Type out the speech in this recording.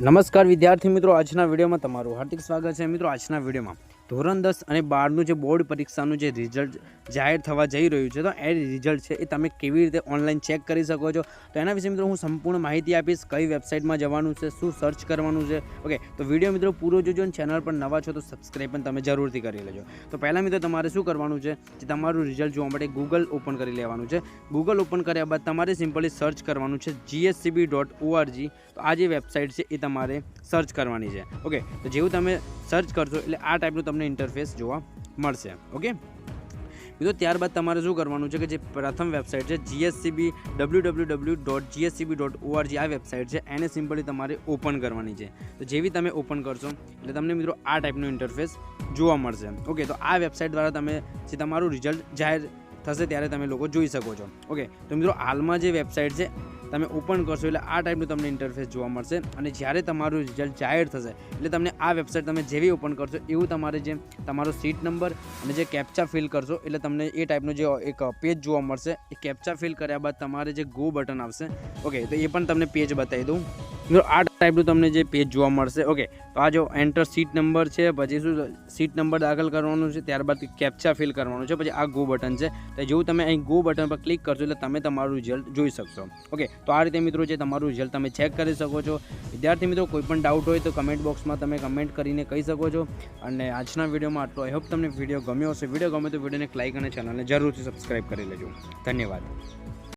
નમસ્કાર વિદ્યાર્થી મિત્રો આજના વિડીયોમાં તમારું હાર્દિક સ્વાગત છે. મિત્રો આજના વિડીયોમાં ધોરણ દસ અને બારનું જે બોર્ડ પરીક્ષાનું જે રિઝલ્ટ જાહેર થવા જઈ રહ્યું છે, તો એ રિઝલ્ટ છે એ તમે કેવી રીતે ઓનલાઈન ચેક કરી શકો છો? તો એના વિશે મિત્રો હું સંપૂર્ણ માહિતી આપીશ, કઈ વેબસાઇટમાં જવાનું છે, શું સર્ચ કરવાનું છે? ઓકે તો વીડિયો મિત્રો પૂરો જોજો અને ચેનલ પર નવા છો તો સબસ્ક્રાઈબ પણ તમે જરૂરથી કરી લેજો. તો પહેલાં મિત્રો તમારે શું કરવાનું છે? કે તમારું રિઝલ્ટ જોવા માટે ગૂગલ ઓપન કરી લેવાનું છે. ગૂગલ ઓપન કર્યા બાદ તમારે સિમ્પલી સર્ચ કરવાનું છે જીએસસીબી ડોટ ઓઆરજી તો આ જે વેબસાઇટ છે એ તમારે સર્ચ કરવાની છે. ઓકે તો જેવું તમે સર્ચ કરશો એટલે આ ટાઈપનું તમને ઇન્ટરફેસ જોવા મળશે ઓકે મિત્રો, ત્યારબાદ તમારે શું કરવાનું છે કે જે પ્રથમ વેબસાઇટ છે GSCB W W W dot GSCB dot ORG આ વેબસાઇટ છે, એને સિમ્પલી તમારે ઓપન કરવાની છે. તો જેવી તમે ઓપન કરશો, એટલે તમને મિત્રો આ ટાઈપનું ઇન્ટરફેસ જોવા મળશે ઓકે તો આ વેબસાઇટ દ્વારા તમે જે તમારું રિઝલ્ટ જાહેર થશે, ત્યારે તમે લોકો જોઈ શકો છો ઓકે તો મિત્રો, હાલમાં જે વેબસાઇટ છે તમે ઓપન કરશો એટલે આ ટાઈપનું તમને ઇન્ટરફેસ જોવા મળશે. અને જ્યારે તમારું રિઝલ્ટ જાહેર થશે, એટલે તમને આ વેબસાઇટ તમે જેવી ઓપન કરશો, એવું તમારે જે તમારો સીટ નંબર અને જે કેપ્ચા ફિલ કરશો, એટલે તમને એ ટાઈપનું જે એક પેજ જોવા મળશે. એ કેપ્ચા ફિલ કર્યા બાદ તમારે જે ગો બટન આવશે. ઓકે તો એ પણ તમને પેજ બતાવી દઉં. મિત્રો, આ ટાઈપનું તમને જે પેજ જોવા મળશે. ઓકે તો આ જો એન્ટર સીટ નંબર છે, પછી શું સીટ નંબર દાખલ કરવાનું છે, ત્યારબાદ કેપ્ચા ફિલ કરવાનું છે, પછી આ ગો બટન છે. તો જેવું તમે અહીં ગો બટન પર ક્લિક કરશો એટલે તમે તમારું રિઝલ્ટ જોઈ શકશો. ઓકે તો આ રીતે મિત્રો જે તમારું રિઝલ્ટ તમે ચેક કરી શકો છો. વિદ્યાર્થી મિત્રો, કોઈ પણ ડાઉટ હોય તો કમેન્ટ બોક્સમાં તમે કમેન્ટ કરીને કહી શકો છો. અને આજના વિડીયોમાં આટલો. આઈ હોપ તમને વીડિયો ગમ્યો હશે. વીડિયો ગમે તો વિડીયોને લાઇક અને ચેનલને જરૂરથી સબસ્ક્રાઈબ કરી લેજો. ધન્યવાદ.